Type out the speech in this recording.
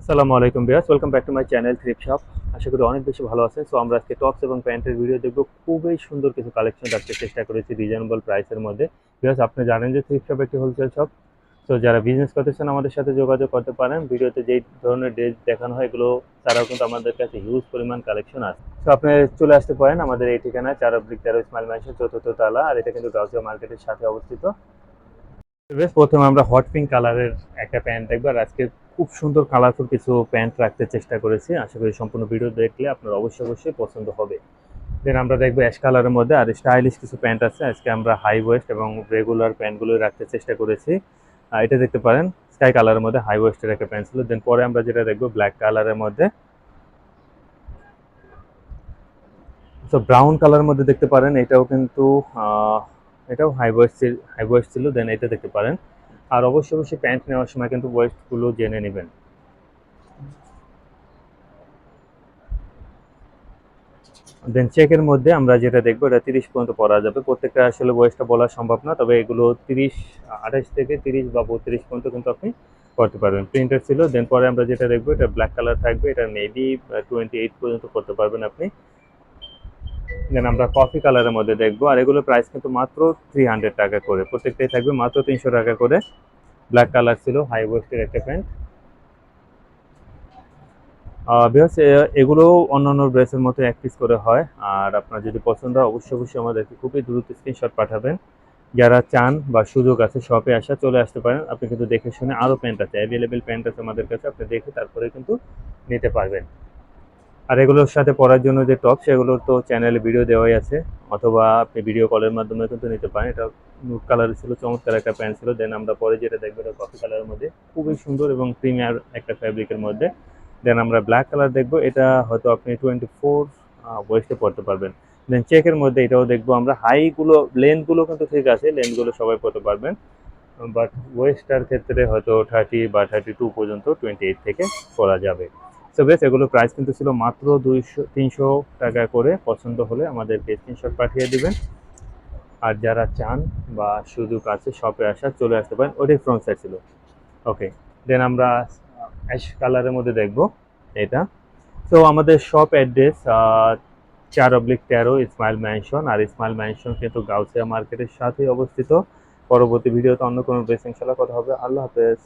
আসসালামু আলাইকুম বিয়াস welcome back to my channel thrift shop আশা করি অনেক বেশি ভালো আছেন। সো আমরা আজকে টপস এবং প্যান্টের ভিডিও দেখব। খুবই সুন্দর কিছু কালেকশন রাখতে চেষ্টা করেছি রিজনেবল প্রাইসের মধ্যে। বিকজ আপনি জানেন যে থ্রিপ শপ একটি হোলসেল শপ সো যারা বিজনেস করতেছেন আমাদের সাথে যোগাযোগ করতে পারেন। ভিডিওতে যেই ধরনের ড্রেস দেখানো হয়, এগুলো তারাও কিন্তু আমাদের কাছে হিউজ পরিমাণ কালেকশন আছে। তো আপনি চলে আসতে পারেন আমাদের এই ঠিকানায়, চার অব্লিক তেরো ইসমাইল ম্যানশন চতুর্থ তালা, আর এটা কিন্তু গাউসিয়া মার্কেটের সাথে অবস্থিত। বেশ প্রথমে আমরা হট পিঙ্ক কালারের একটা প্যান্ট দেখব, আর আজকে খুব সুন্দর কালারফুল কিছু প্যান্ট রাখতে চেষ্টা করেছি। আশা করি সম্পূর্ণ ভিডিও দেখলে আপনার অবশ্যই অবশ্যই পছন্দ হবে। দেন আমরা দেখব অ্যাশ কালারের মধ্যে আর স্টাইলিশ কিছু প্যান্ট আছে। আজকে আমরা হাই ওয়েস্ট এবং রেগুলার প্যান্টগুলো রাখতে চেষ্টা করেছি। এটা দেখতে পারেন স্কাই কালারের মধ্যে হাই ওয়েস্টের একটা প্যান্ট ছিল। দেন পরে আমরা যেটা দেখব ব্ল্যাক কালারের মধ্যে। তো ব্রাউন কালারের মধ্যে দেখতে পারেন, এটাও কিন্তু এটাও হাই ওয়েস্ট হাই ওয়েস্ট ছিল। দেন এটা দেখতে পারেন আর অবশ্যই অবশ্যই প্যান্ট নেওয়ার সময় কিন্তু ওয়েস্টগুলো জেনে নেবেন। দেন চেকের মধ্যে আমরা যেটা দেখব, এটা তিরিশ পর্যন্ত পরা যাবে। প্রত্যেকটা আসলে বয়সটা বলা সম্ভব না, তবে এগুলো তিরিশ, আঠাশ থেকে তিরিশ বা বত্রিশ পর্যন্ত কিন্তু আপনি করতে পারবেন। প্রিন্টার ছিল দেন পরে আমরা যেটা দেখব, এটা ব্ল্যাক কালার থাকবে, এটা মেবি টোয়েন্টি এইট পর্যন্ত করতে পারবেন আপনি। দেন আমরা কফি কালারের মধ্যে দেখব। আর এগুলো প্রাইস কিন্তু মাত্র থ্রি হান্ড্রেড টাকা করে। প্রত্যেকটাই থাকবে মাত্র তিনশো টাকা করে। ব্ল্যাক কালার ছিল হাই ওয়েস্টের একটা প্যান্ট বিকজ এগুলো অন্যান্য ড্রেসের মতো এক পিস করে হয়। আর আপনার যদি পছন্দ হয়, অবশ্যই অবশ্যই আমাদেরকে খুবই দ্রুত স্ক্রিনশট পাঠাবেন। যারা চান বা সুযোগ আছে শপে আসা, চলে আসতে পারেন। আপনি কিন্তু দেখে শুনে আরও প্যান্ট আছে। অ্যাভেলেবেল প্যান্ট আছে আমাদের কাছে, আপনি দেখে তারপরে কিন্তু নিতে পারবেন। আর এগুলোর সাথে পরার জন্য যে টপ সেগুলোর তো চ্যানেলে ভিডিও দেওয়াই আছে। অথবা আপনি ভিডিও কলের মাধ্যমে কিন্তু নিতে পারেন। এটা নুট কালার ছিল, চমৎকার একটা প্যান্ট ছিল। দেন আমরা পরে যেটা দেখব, এটা কফি কালারের মধ্যে। খুবই সুন্দর এবং প্রিমিয়ার একটা ফ্যাব্রিকের মধ্যে। দেন আমরা ব্ল্যাক কালার দেখব। এটা হয়তো আপনি টোয়েন্টি ফোর ওয়েস্টে পড়তে পারবেন। দেন চেকের মধ্যে এটাও দেখব আমরা। হাইগুলো লেন্থগুলো কিন্তু ঠিক আছে। লেন্থগুলো সবাই পড়তে পারবেন। বাট ওয়েস্টার ক্ষেত্রে হয়তো থার্টি বা থার্টি টু পর্যন্ত টোয়েন্টি এইট থেকে পরা যাবে। সো বেশ এগুলো প্রাইস কিন্তু ছিল মাত্র দুইশো, তিনশো টাকা করে। পছন্দ হলে আমাদের আমাদেরকে স্ক্রিনশট পাঠিয়ে দিবেন। আর যারা চান বা সুযোগ আছে শপে আসা, চলে আসতে পারেন। ওটাই ফ্রন্ট সাইড ছিল। ওকে দেন আমরা অ্যাশ কালারের মধ্যে দেখব। এটা। তো আমাদের শপ অ্যাড্রেস চার অব্লিক তেরো ইসমাইল ম্যানশন আর ইসমাইল ম্যানশন কিন্তু গাউসিয়া মার্কেটের সাথেই অবস্থিত। পরবর্তী ভিডিওতে অন্য কোনো ড্রেস ইনশাল্লাহ কথা হবে। আল্লাহ হাফেজ।